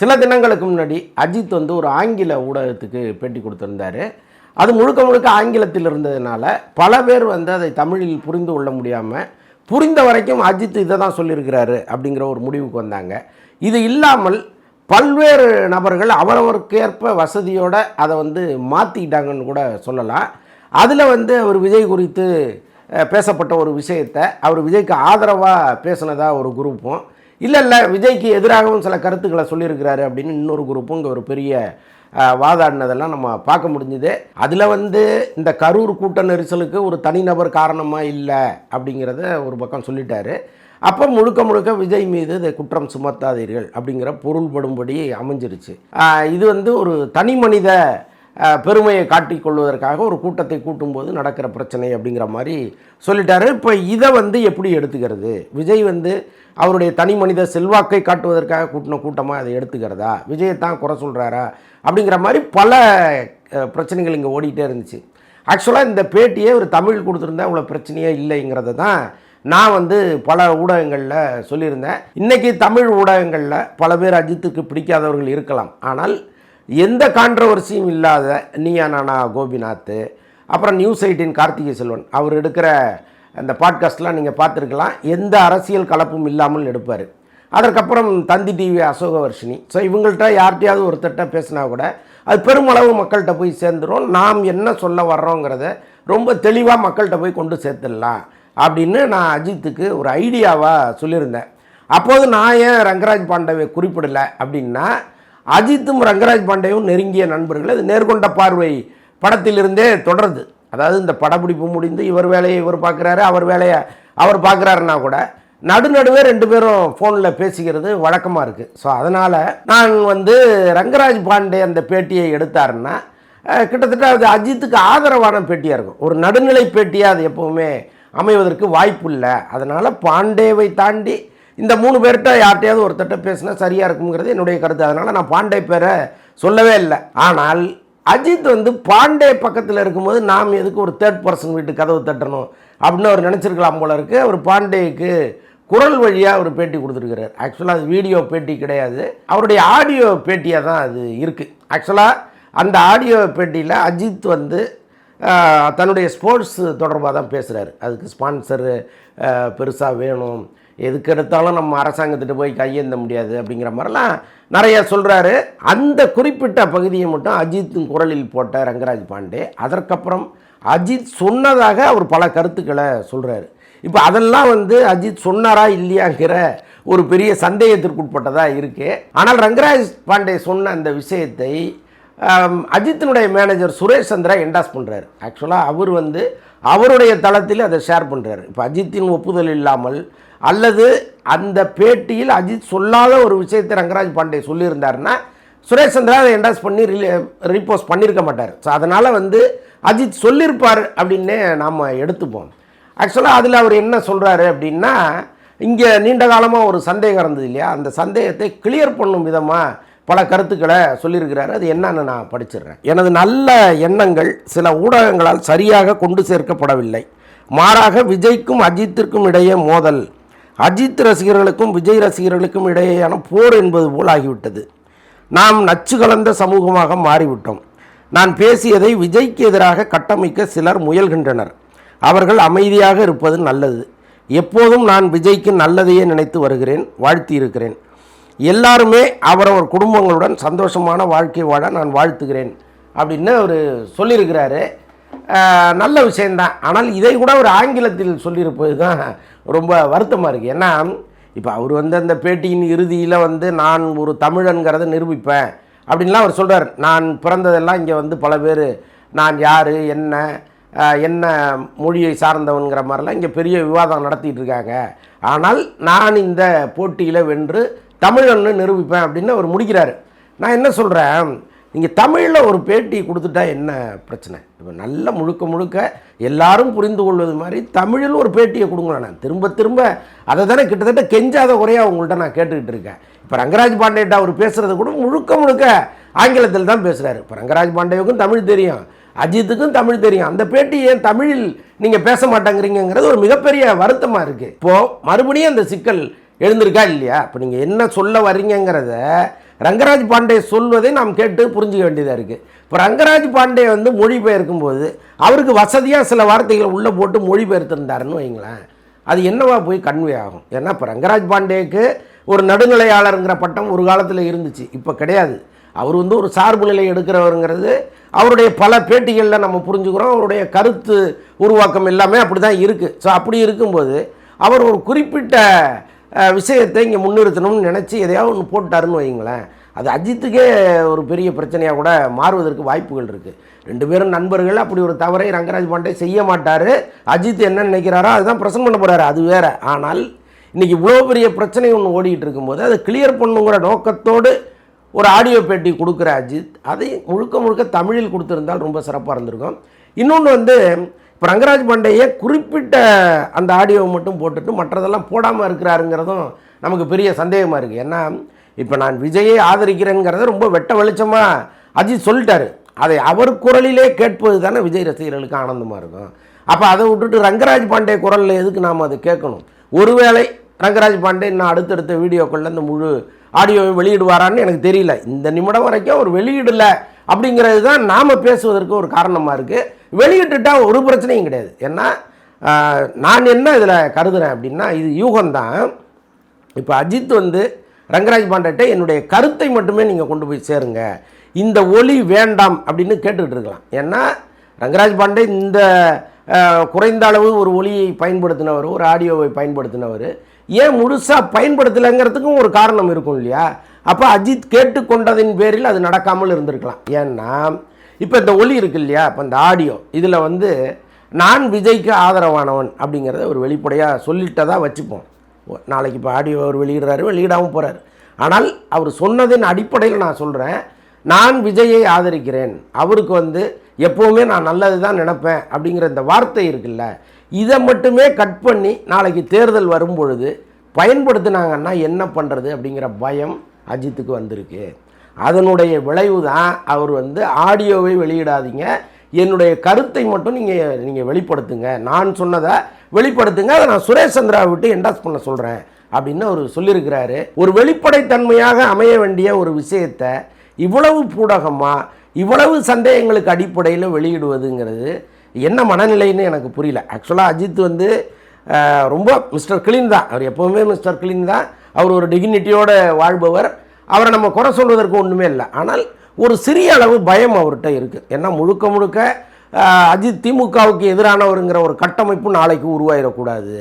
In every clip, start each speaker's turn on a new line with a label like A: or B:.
A: சில தினங்களுக்கு முன்னாடி அஜித் வந்து ஒரு ஆங்கில ஊடகத்துக்கு பேட்டி கொடுத்துருந்தார். அது முழுக்க முழுக்க ஆங்கிலத்தில் இருந்ததுனால பல பேர் வந்து அதை தமிழில் புரிந்து கொள்ள முடியாமல் புரிந்த வரைக்கும் அஜித் இதை தான் சொல்லியிருக்கிறாரு அப்படிங்கிற ஒரு முடிவுக்கு வந்தாங்க. இது இல்லாமல் பல்வேறு நபர்கள் அவரவருக்கேற்ப வசதியோடு அதை வந்து மாற்றிக்கிட்டாங்கன்னு கூட சொல்லலாம். அதில் வந்து அவர் விஜய் குறித்து பேசப்பட்ட ஒரு விஷயத்தை அவர் விஜய்க்கு ஆதரவாக பேசினதாக ஒரு குரூப்பும். இல்லை இல்லை விஜய்க்கு எதிராகவும் சில கருத்துக்களை சொல்லியிருக்கிறாரு அப்படின்னு இன்னொரு குரூப்பும் இங்கே ஒரு பெரிய வாதாடினதெல்லாம் நம்ம பார்க்க முடிஞ்சுது. அதில் வந்து இந்த கரூர் கூட்ட நெரிசலுக்கு ஒரு தனிநபர் காரணமாக இல்லை அப்படிங்கிறத ஒரு பக்கம் சொல்லிட்டாரு. அப்போ முழுக்க முழுக்க விஜய் மீது இதை குற்றம் சுமத்தாதீர்கள் அப்படிங்கிற பொருள்படும்படி அமைஞ்சிருச்சு. இது வந்து ஒரு தனி மனித பெருமையை காட்டிக்கொள்வதற்காக ஒரு கூட்டத்தை கூட்டும்போது நடக்கிற பிரச்சனை அப்படிங்கிற மாதிரி சொல்லிட்டாரு. இப்போ இதை வந்து எப்படி எடுத்துக்கிறது? விஜய் வந்து அவருடைய தனி மனித செல்வாக்கை காட்டுவதற்காக கூட்டின கூட்டமாக அதை எடுத்துக்கிறதா? விஜயை தான் குறை சொல்கிறாரா அப்படிங்கிற மாதிரி பல பிரச்சனைகள் இங்கே ஓடிக்கிட்டே இருந்துச்சு. ஆக்சுவலாக இந்த பேட்டியே ஒரு தமிழ் கொடுத்துருந்தா இவ்வளோ பிரச்சனையே இல்லைங்கிறத தான் நான் வந்து பல ஊடகங்களில் சொல்லியிருந்தேன். இன்றைக்கி தமிழ் ஊடகங்களில் பல பேர் அஜித்துக்கு பிடிக்காதவர்கள் இருக்கலாம். ஆனால் எந்த கான்ட்ரவர்சியும் இல்லாத நீயா நானா கோபிநாத் அப்புறம் நியூஸ் எயிட்டின் கார்த்திகை செல்வன் அவர் எடுக்கிற அந்த பாட்காஸ்ட்லாம் நீங்கள் பார்த்துருக்கலாம். எந்த அரசியல் கலப்பும் இல்லாமல் எடுப்பார். அதற்கப்புறம் தந்தி டிவி அசோகவர்ஷினி. ஸோ இவங்கள்ட்ட யார்கிட்டையாவது ஒருத்தட்ட பேசினா கூட அது பெருமளவு மக்கள்கிட்ட போய் சேர்ந்துரும். நாம் என்ன சொல்ல வர்றோங்கிறத ரொம்ப தெளிவாக மக்கள்கிட்ட போய் கொண்டு சேர்த்துடலாம் அப்படின்னு நான் அஜித்துக்கு ஒரு ஐடியாவாக சொல்லியிருந்தேன். அப்போது நான் ஏன் ரங்கராஜ் பாண்டவை குறிப்பிடலை அப்படின்னா அஜித்தும் ரங்கராஜ் பாண்டேவும் நெருங்கிய நண்பர்கள். அது நேர்கொண்ட பார்வை படத்திலிருந்தே தொடருது அதாவது இந்த படப்பிடிப்பு முடிந்து இவர் வேலையை இவர் பார்க்குறாரு அவர் வேலையை அவர் பார்க்குறாருன்னா கூட நடுநடுவே ரெண்டு பேரும் ஃபோனில் பேசிக்கிறது வழக்கமாக இருக்குது ஸோ அதனால் நான் வந்து ரங்கராஜ் பாண்டே அந்த பேட்டியை எடுத்தாருன்னா கிட்டத்தட்ட அது அஜித்துக்கு ஆதரவான பேட்டியாக இருக்கும். ஒரு நடுநிலை பேட்டியாக அது எப்போவுமே அமைவதற்கு வாய்ப்பு இல்லை. அதனால் பாண்டேவை தாண்டி இந்த மூணு பேர்கிட்ட யார்கிட்டையாவது ஒருத்தட்ட பேசினா சரியாக இருக்குங்கிறது என்னுடைய கருத்து. அதனால் நான் பாண்டே பேரை சொல்லவே இல்லை. ஆனால் அஜித் வந்து பாண்டே பக்கத்தில் இருக்கும்போது நாம் எதுக்கு ஒரு தேர்ட் பர்சன் வீட்டு கதவு தட்டணும் அப்படின்னு அவர் நினச்சிருக்கலாம் போல இருக்கு. அவர் பாண்டேக்கு குரல் வழியாக ஒரு பேட்டி கொடுத்துருக்கிறார். ஆக்சுவலாக அது வீடியோ பேட்டி கிடையாது. அவருடைய ஆடியோ பேட்டியாக தான் அது இருக்குது ஆக்சுவலாக அந்த ஆடியோ பேட்டியில் அஜித் வந்து தன்னுடைய ஸ்போர்ட்ஸ் தொடர்பாக தான் பேசுகிறாரு அதுக்கு ஸ்பான்சரு பெருசாக வேணும். எதுக்கு எடுத்தாலும் நம்ம அரசாங்கத்திட்ட போய் கையேந்த முடியாது அப்படிங்கிற மாதிரிலாம் நிறைய சொல்கிறாரு அந்த குறிப்பிட்ட பகுதியை மட்டும் அஜித்தின் குரலில் போட்ட ரங்கராஜ் பாண்டே. அதற்கப்புறம் அஜித் சொன்னதாக அவர் பல கருத்துக்களை சொல்கிறாரு இப்போ அதெல்லாம் வந்து அஜித் சொன்னாரா இல்லையாங்கிற ஒரு பெரிய சந்தேகத்திற்குட்பட்டதாக இருக்குது ஆனால் ரங்கராஜ் பாண்டே சொன்ன அந்த விஷயத்தை அஜித்தினுடைய மேனேஜர் சுரேஷ் சந்திரா என்டாஸ் பண்ணுறாரு ஆக்சுவலாக அவர் வந்து அவருடைய தளத்தில் அதை ஷேர் பண்ணுறாரு இப்போ அஜித்தின் ஒப்புதல் இல்லாமல் அல்லது அந்த பேட்டியில் அஜித் சொல்லாத ஒரு விஷயத்தை ரங்கராஜ் பாண்டே சொல்லியிருந்தாருன்னா சுரேஷ் சந்திரா அதை என்டாஸ் பண்ணி ரீபோஸ்ட் பண்ணியிருக்க மாட்டார். ஸோ அதனால் வந்து அஜித் சொல்லியிருப்பார் அப்படின்னே நாம் எடுத்துப்போம். ஆக்சுவலாக அதில் அவர் என்ன சொல்கிறாரு அப்படின்னா இங்கே நீண்ட காலமாக ஒரு சந்தேகம் இருந்தது இல்லையா? அந்த சந்தேகத்தை கிளியர் பண்ணும் விதமாக பல கருத்துக்களை சொல்லியிருக்கிறாரு. அது என்னன்னு நான் படிச்சிடுறேன். எனது நல்ல எண்ணங்கள் சில ஊடகங்களால் சரியாக கொண்டு சேர்க்கப்படவில்லை. மாறாக விஜய்க்கும் அஜித்திற்கும் இடையே மோதல் அஜித் ரசிகர்களுக்கும் விஜய் ரசிகர்களுக்கும் இடையேயான போர் என்பது போல் ஆகிவிட்டது நாம் நச்சு கலந்த சமூகமாக மாறிவிட்டோம். நான் பேசியதை விஜய்க்கு எதிராக கட்டமைக்க சிலர் முயல்கின்றனர். அவர்கள் அமைதியாக இருப்பது நல்லது. எப்போதும் நான் விஜய்க்கு நல்லதையே நினைத்து வருகிறேன் வாழ்த்தி இருக்கிறேன் எல்லாருமே அவரவர் குடும்பங்களுடன் சந்தோஷமான வாழ்க்கை வாழ நான் வாழ்த்துகிறேன் அப்படின்னு அவர் சொல்லியிருக்கிறாரு. நல்ல விஷயந்தான் ஆனால் இதை கூட ஒரு ஆங்கிலத்தில் சொல்லியிருப்பது தான் ரொம்ப வருத்தமாக இருக்குது ஏன்னா இப்போ அவர் வந்து அந்த பேட்டியின் இறுதியில் வந்து நான் ஒரு தமிழன்கிறத நிரூபிப்பேன் அப்படின்லாம் அவர் சொல்கிறார் நான் பிறந்ததெல்லாம் இங்கே வந்து பல பேர் நான் யார் என்ன என்ன மொழியை சார்ந்தவன்கிற மாதிரிலாம் இங்கே பெரிய விவாதம் நடத்திட்டு இருக்காங்க ஆனால் நான் இந்த போட்டியில் வென்று தமிழன்னு நிரூபிப்பேன் அப்படின்னு அவர் முடிக்கிறார். நான் என்ன சொல்கிறேன் நீங்கள் தமிழில் ஒரு பேட்டி கொடுத்துட்டா என்ன பிரச்சனை? இப்போ நல்ல முழுக்க முழுக்க எல்லாரும் புரிந்து கொள்வது மாதிரி தமிழில் ஒரு பேட்டியை கொடுங்களேன் நான். திரும்ப திரும்ப அதை தானே கிட்டத்தட்ட கெஞ்சாத குறையாக உங்கள்கிட்ட நான் கேட்டுக்கிட்டு இருக்கேன். இப்போ ரங்கராஜ் பாண்டேட்டா அவர் பேசுகிறது கூட முழுக்க முழுக்க ஆங்கிலத்தில் தான் பேசுகிறாரு இப்போ ரங்கராஜ் பாண்டேவுக்கும் தமிழ் தெரியும். அஜித்துக்கும் தமிழ் தெரியும். அந்த பேட்டி ஏன் தமிழில் நீங்கள் பேச மாட்டேங்கிறீங்கிறது ஒரு மிகப்பெரிய வருத்தமாக இருக்குது இப்போது மறுபடியும் அந்த சிக்கல் எழுந்திருக்கா இல்லையா? இப்போ நீங்கள் என்ன சொல்ல வர்றீங்கங்கிறத ரங்கராஜ் பாண்டே சொல்வதை நாம் கேட்டு புரிஞ்சுக்க வேண்டியதாக இருக்குது இப்போ ரங்கராஜ் பாண்டே வந்து மொழிபெயர்க்கும் போது அவருக்கு வசதியாக சில வார்த்தைகளை உள்ளே போட்டு மொழிபெயர்த்திருந்தாருன்னு வைங்களேன். அது என்னவா போய் கன்வே ஆகும்? ஏன்னா இப்போ ரங்கராஜ் பாண்டேக்கு ஒரு நடுநிலையாளருங்கிற பட்டம் ஒரு காலத்தில் இருந்துச்சு. இப்போ கிடையாது. அவர் வந்து ஒரு சார்பு நிலை எடுக்கிறவருங்கிறது அவருடைய பல பேட்டிகளில் நம்ம புரிஞ்சுக்கிறோம். அவருடைய கருத்து உருவாக்கம் எல்லாமே அப்படி தான் இருக்குது ஸோ அப்படி இருக்கும்போது அவர் ஒரு குறிப்பிட்ட விஷயத்தை இங்கே முன்னிறுத்தணும்னு நினச்சி எதையாவது ஒன்று போட்டாருன்னு வைங்களேன் அது அஜித்துக்கே ஒரு பெரிய பிரச்சனையாக கூட மாறுவதற்கு வாய்ப்புகள் இருக்குது ரெண்டு பேரும் நண்பர்கள் அப்படி ஒரு தவறை ரங்கராஜ் பாண்டே செய்ய மாட்டார். அஜித் என்ன நினைக்கிறாரோ அதுதான் பிரசன் பண்ண போகிறாரு அது வேறு. ஆனால் இன்றைக்கி இவ்வளோ பெரிய பிரச்சனை ஒன்று ஓடிக்கிட்டு இருக்கும்போது அதை கிளியர் பண்ணுங்கிற நோக்கத்தோடு ஒரு ஆடியோ பேட்டி கொடுக்குற அஜித் அதை முழுக்க முழுக்க தமிழில் கொடுத்துருந்தால் ரொம்ப சிறப்பாக இருந்திருக்கும். இன்னொன்று வந்து இப்போ ரங்கராஜ் பாண்டேயை குறிப்பிட்ட அந்த ஆடியோவை மட்டும் போட்டுட்டு மற்றதெல்லாம் போடாமல் இருக்கிறாருங்கிறதும் நமக்கு பெரிய சந்தேகமாக இருக்குது ஏன்னா இப்போ நான் விஜயை ஆதரிக்கிறேங்கிறத ரொம்ப வெட்ட வெளிச்சமாக அஜித் சொல்லிட்டாரு. அதை அவர் குரலிலே கேட்பது தானே விஜய் ரசிகர்களுக்கு ஆனந்தமாக இருக்கும். அப்போ அதை விட்டுட்டு ரங்கராஜ் பாண்டே குரலில் எதுக்கு நாம் அதை கேட்கணும்? ஒருவேளை ரங்கராஜ் பாண்டே இன்னும் அடுத்தடுத்த வீடியோக்களில் இந்த முழு ஆடியோவை வெளியிடுவாரான்னு எனக்கு தெரியல. இந்த நிமிடம் வரைக்கும் அவர் வெளியிடலை அப்படிங்கிறது தான் நாம் பேசுவதற்கு ஒரு காரணமாக இருக்குது வெளியிட்டுட்டா ஒரு பிரச்சனையும் கிடையாது. ஏன்னா நான் என்ன இதில் கருதுகிறேன் அப்படின்னா இது யூகம்தான். இப்போ அஜித் வந்து ரங்கராஜ் பாண்டேட்ட என்னுடைய கருத்தை மட்டுமே நீங்கள் கொண்டு போய் சேருங்க. இந்த ஒலி வேண்டாம் அப்படின்னு கேட்டுக்கிட்டு இருக்கலாம். ஏன்னா ரங்கராஜ் பாண்டே இந்த குறைந்த அளவு ஒரு ஒலியை பயன்படுத்தினவர் ஒரு ஆடியோவை பயன்படுத்தினவர். ஏன் முழுசாக பயன்படுத்தலைங்கிறதுக்கும் ஒரு காரணம் இருக்கும் இல்லையா? அப்போ அஜித் கேட்டுக்கொண்டதின் பேரில் அது நடக்காமல் இருந்திருக்கலாம். ஏன்னா இப்போ இந்த ஒலி இருக்கு இல்லையா? இப்போ இந்த ஆடியோ. இதில் வந்து நான் விஜய்க்கு ஆதரவானவன் அப்படிங்கிறத ஒரு வெளிப்படையாக சொல்லிட்டதாக வச்சுப்போம். ஓ- நாளைக்கு இப்போ ஆடியோ அவர் வெளியிடுறாரு வெளியிடாமல் போகிறார் ஆனால் அவர் சொன்னதின் அடிப்படையில் நான் சொல்கிறேன் நான் விஜயை ஆதரிக்கிறேன். அவருக்கு வந்து எப்போவுமே நான் நல்லது தான் நினப்பேன் அப்படிங்கிற இந்த வார்த்தை இருக்குல்ல இதை மட்டுமே கட் பண்ணி நாளைக்கு தேர்தல் வரும் பொழுது பயன்படுத்தினாங்கன்னா என்ன பண்ணுறது அப்படிங்கிற பயம் அஜித்துக்கு வந்திருக்கு. அதனுடைய விளைவு தான் அவர் வந்து ஆடியோவை வெளியிடாதீங்க. என்னுடைய கருத்தை மட்டும் நீங்கள் நீங்கள் வெளிப்படுத்துங்க. நான் சொன்னதை வெளிப்படுத்துங்க. அதை நான் சுரேஷ் சந்திராவை விட்டு என்டாஸ் பண்ண சொல்கிறேன் அப்படின்னு அவர் சொல்லியிருக்கிறாரு. ஒரு வெளிப்படைத்தன்மையாக அமைய வேண்டிய ஒரு விஷயத்தை இவ்வளவு பூடகமாக இவ்வளவு சந்தேகங்களுக்கு அடிப்படையில் வெளியிடுவதுங்கிறது என்ன மனநிலைன்னு எனக்கு புரியல. ஆக்சுவலாக அஜித் வந்து ரொம்ப மிஸ்டர் கிளீன் தான். அவர் எப்போவுமே மிஸ்டர் கிளீன் தான். அவர் ஒரு டிகினிட்டியோடு வாழ்பவர். அவரை நம்ம குறை சொல்வதற்கு ஒன்றுமே இல்லை. ஆனால் ஒரு சிறிய அளவு பயம் அவர்கிட்ட இருக்குது ஏன்னா முழுக்க முழுக்க அஜித் திமுகவுக்கு எதிரானவருங்கிற ஒரு கட்டமைப்பு நாளைக்கு உருவாயிடக்கூடாது.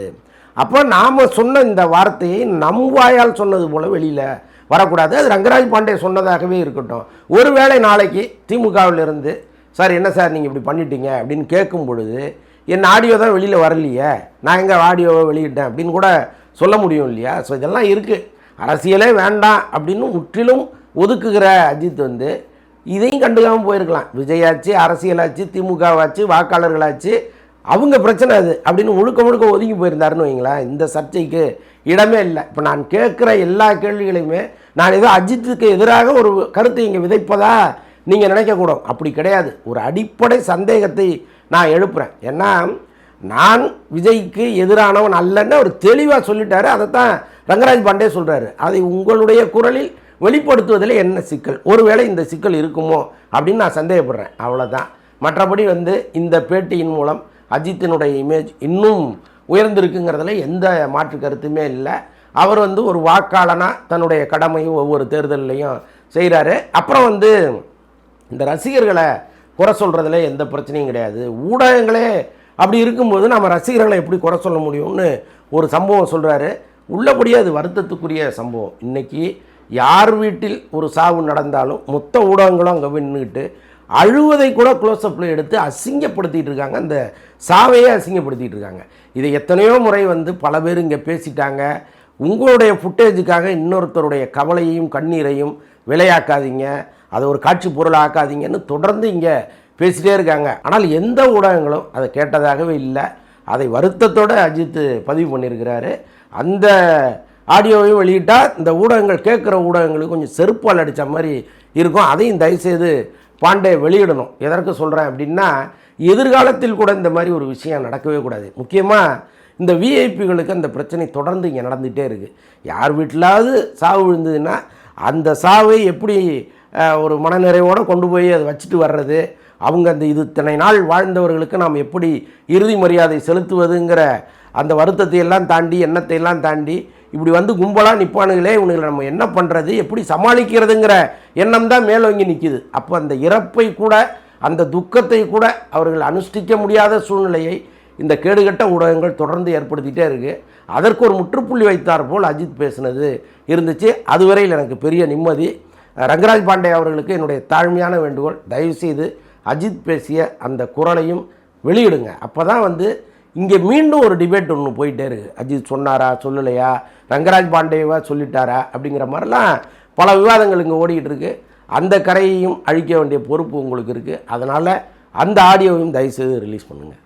A: அப்போ நாம் சொன்ன இந்த வார்த்தையை நம் வாயால் சொன்னது போல் வெளியில் வரக்கூடாது. அது ரங்கராஜ் பாண்டே சொன்னதாகவே இருக்கட்டும். ஒருவேளை நாளைக்கு திமுகவில் இருந்து சார் என்ன சார் நீங்கள் இப்படி பண்ணிட்டீங்க? அப்படின்னு கேட்கும் பொழுது என் ஆடியோ தான் வெளியில் வரலையே. நான் எங்கே ஆடியோவை வெளியிட்டேன்? அப்படின்னு கூட சொல்ல முடியும் இல்லையா? ஸோ இதெல்லாம் இருக்குது அரசியலே வேண்டாம் அப்படின்னு முற்றிலும் ஒதுக்குகிற அஜித் வந்து இதையும் கண்டுக்காமல் போயிருக்கலாம். விஜயாச்சு அரசியலாச்சு திமுகவாச்சு வாக்காளர்களாச்சு அவங்க பிரச்சனை அது அப்படின்னு முழுக்க முழுக்க ஒதுங்கி போயிருந்தாருன்னு வைங்களேன் இந்த சர்ச்சைக்கு இடமே இல்லை. இப்போ நான் கேட்குற எல்லா கேள்விகளையுமே நான் ஏதோ அஜித்துக்கு எதிராக ஒரு கருத்தை இங்கே விதைப்பதா நீங்கள் நினைக்கக்கூடும். அப்படி கிடையாது. ஒரு அடிப்படை சந்தேகத்தை நான் எழுப்புறேன். ஏன்னா நான் விஜய்க்கு எதிரானவன் அல்லன்னு அவர் தெளிவாக சொல்லிட்டாரு. அதைத்தான் ரங்கராஜ் பாண்டே சொல்கிறாரு அதை உங்களுடைய குரலில் வெளிப்படுத்துவதில் என்ன சிக்கல்? ஒருவேளை இந்த சிக்கல் இருக்குமோ அப்படின்னு நான் சந்தேகப்படுறேன். அவ்வளோதான் மற்றபடி வந்து இந்த பேட்டியின் மூலம் அஜித்தினுடைய இமேஜ் இன்னும் உயர்ந்திருக்குங்கிறதுல எந்த மாற்று கருத்துமே இல்லை. அவர் வந்து ஒரு வாக்காளனாக தன்னுடைய கடமையும் ஒவ்வொரு தேர்தல்லையும் செய்கிறாரு அப்புறம் வந்து இந்த ரசிகர்களை குறை சொல்கிறதுல எந்த பிரச்சனையும் கிடையாது. ஊடகங்களே அப்படி இருக்கும்போது நம்ம ரசிகர்களை எப்படி குறை சொல்ல முடியும்னு ஒரு சம்பவம் சொல்கிறாரு உள்ளபடியே அது வருத்தத்துக்குரிய சம்பவம். இன்னைக்கு யார் வீட்டில் ஒரு சாவு நடந்தாலும் மொத்த ஊடகங்களும் அங்கே நின்றுக்கிட்டு அழுவதை கூட க்ளோஸ்அப்பில் எடுத்து அசிங்கப்படுத்திட்டு இருக்காங்க. அந்த சாவையே அசிங்கப்படுத்திகிட்டு இருக்காங்க. இதை எத்தனையோ முறை வந்து பல பேர் இங்கே பேசிட்டாங்க. உங்களுடைய ஃபுட்டேஜுக்காக இன்னொருத்தருடைய கவலையையும் கண்ணீரையும் விளையாக்காதீங்க. அதை ஒரு காட்சி பொருள் ஆக்காதீங்கன்னு தொடர்ந்து இங்கே பேசிட்டே இருக்காங்க. ஆனால் எந்த ஊடகங்களும் அதை கேட்டதாகவே இல்லை. அதை வருத்தத்தோடு அஜித் பதிவு பண்ணியிருக்கிறாரு. அந்த ஆடியோவையும் வெளியிட்டால் இந்த ஊடகங்கள் கேட்குற ஊடகங்களுக்கு கொஞ்சம் செருப்பால் அடித்த மாதிரி இருக்கும். அதையும் தயவுசெய்து பாண்டே வெளியிடணும். எதற்கு சொல்கிறேன் அப்படின்னா எதிர்காலத்தில் கூட இந்த மாதிரி ஒரு விஷயம் நடக்கவே கூடாது. முக்கியமாக இந்த விஐபிகளுக்கு அந்த பிரச்சனை தொடர்ந்து இங்கே நடந்துகிட்டே இருக்குது யார் வீட்டிலாவது சாவு விழுந்ததுன்னா அந்த சாவை எப்படி ஒரு மனநிறைவோடு கொண்டு போய் அதை வச்சுட்டு வர்றது அவங்க அந்த இது இத்தனை நாள் வாழ்ந்தவர்களுக்கு நாம் எப்படி இறுதி மரியாதை செலுத்துவதுங்கிற அந்த வருத்தத்தை எல்லாம் தாண்டி எண்ணத்தை எல்லாம் தாண்டி இப்படி வந்து கும்பலாக நிற்பானுங்களே இவனுங்களை நம்ம என்ன பண்ணுறது எப்படி சமாளிக்கிறதுங்கிற எண்ணம் தான் மேலோங்கி நிற்கிது அப்போ அந்த இறப்பை கூட அந்த துக்கத்தை கூட அவர்கள் அனுஷ்டிக்க முடியாத சூழ்நிலையை இந்த கேடுகட்ட ஊடகங்கள் தொடர்ந்து ஏற்படுத்திகிட்டே இருக்குது அதற்கு ஒரு முற்றுப்புள்ளி வைத்தார் போல் அஜித் பேசினது இருந்துச்சு. அதுவரையில் எனக்கு பெரிய நிம்மதி. ரங்கராஜ் பாண்டே அவர்களுக்கு என்னுடைய தாழ்மையான வேண்டுகோள் தயவுசெய்து அஜித் பேசிய அந்த குரலையும் வெளியிடுங்க. அப்போ தான் வந்து இங்கே மீண்டும் ஒரு டிபேட் ஒன்று போயிட்டே இருக்கு. அஜித் சொன்னாரா சொல்லலையா? ரங்கராஜ் பாண்டேவா சொல்லிட்டாரா? அப்படிங்கிற மாதிரிலாம் பல விவாதங்கள் இங்கே ஓடிக்கிட்டு இருக்குது அந்த கரையையும் அழிக்க வேண்டிய பொறுப்பு உங்களுக்கு இருக்குது அதனால் அந்த ஆடியோவையும் தயவுசெய்து ரிலீஸ் பண்ணுங்கள்